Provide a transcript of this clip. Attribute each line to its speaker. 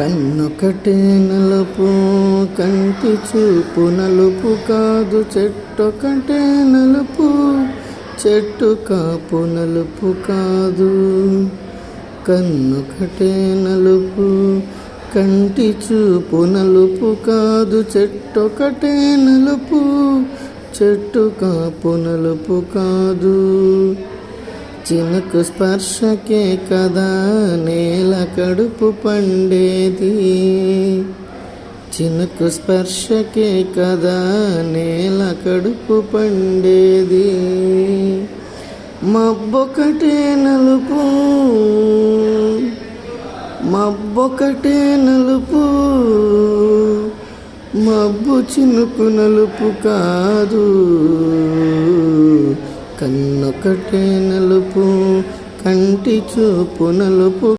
Speaker 1: కన్నొకటే నలుపు కంటి చూపు నలుపు కాదు చెట్టొకటే నలుపు చెట్టు కాపు నలుపు కాదు. కన్నొకటే నలుపు కంటి చూపు నలుపు కాదు చెట్టొకటే నలుపు చెట్టు కాపు నలుపు కాదు. చినుకు స్పర్శకే కదా నేల కడుపు పండేది. చినుకు స్పర్శకే కదా నేల కడుపు పండేది. మబ్బొకటే నలుపు మబ్బొకటే నలుపు మబ్బు చినుకు నలుపు కాదు. ఒక్కటే నలుపు కంటి చూపు నలుపు.